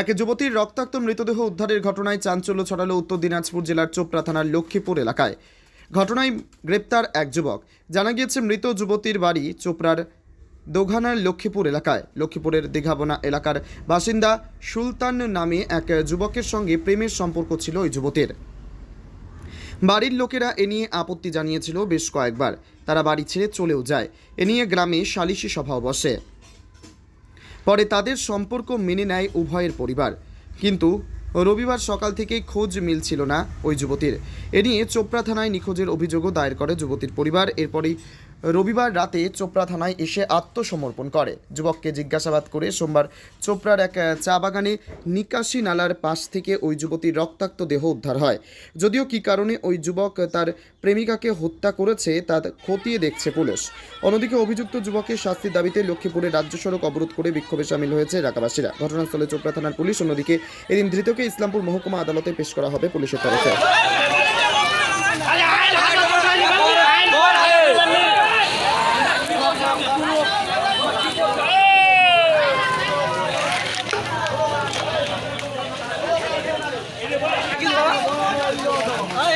এক যুবতীর রক্তাক্ত মৃতদেহ উদ্ধারের ঘটনায় চাঞ্চল্য ছড়ালো উত্তর দিনাজপুর জেলার চোপড়া থানার লক্ষ্মীপুর এলাকায়। ঘটনায় গ্রেপ্তার এক যুবক। জানা গিয়েছে, মৃত যুবতীর বাড়ি চোপড়ার দোঘানার লক্ষ্মীপুর এলাকায়। লক্ষ্মীপুরের দীঘাবনা এলাকার বাসিন্দা সুলতান নামে এক যুবকের সঙ্গে প্রেমের সম্পর্ক ছিল ওই যুবতীর। বাড়ির লোকেরা এ নিয়ে আপত্তি জানিয়েছিল বেশ কয়েকবার। তারা বাড়ি ছেড়ে চলেও যায়। এ নিয়ে গ্রামে সালিশি সভাও বসে। পরে তাদের সম্পর্ক মেনে নেয় উভয়ের পরিবার। কিন্তু রবিবার সকাল থেকেই খোঁজ মিলছিল না ওই যুবতীর। এ নিয়ে চোপড়া থানায় নিখোঁজের অভিযোগও দায়ের করে যুবতীর পরিবার। এরপরই রবিবার রাতে চোপড়া থানায় এসে আত্মসমর্পণ করে। যুবককে জিজ্ঞাসাবাদ করে সোমবার চোপড়ার এক চা বাগানে নিকাশি নালার পাশ থেকে ওই যুবতীর রক্তাক্ত দেহ উদ্ধার হয়। যদিও কী কারণে ওই যুবক তার প্রেমিকাকে হত্যা করেছে, তা খতিয়ে দেখছে পুলিশ। অন্যদিকে অভিযুক্ত যুবকের শাস্তির দাবিতে লক্ষ্মীপুরে রাজ্য সড়ক অবরোধ করে বিক্ষোভে সামিল হয়েছে এলাকাবাসীরা। ঘটনাস্থলে চোপড়া থানার পুলিশ, অন্যদিকে এদিন ধৃতকে ইসলামপুর মহকুমা আদালতে পেশ করা হবে পুলিশের তরফে।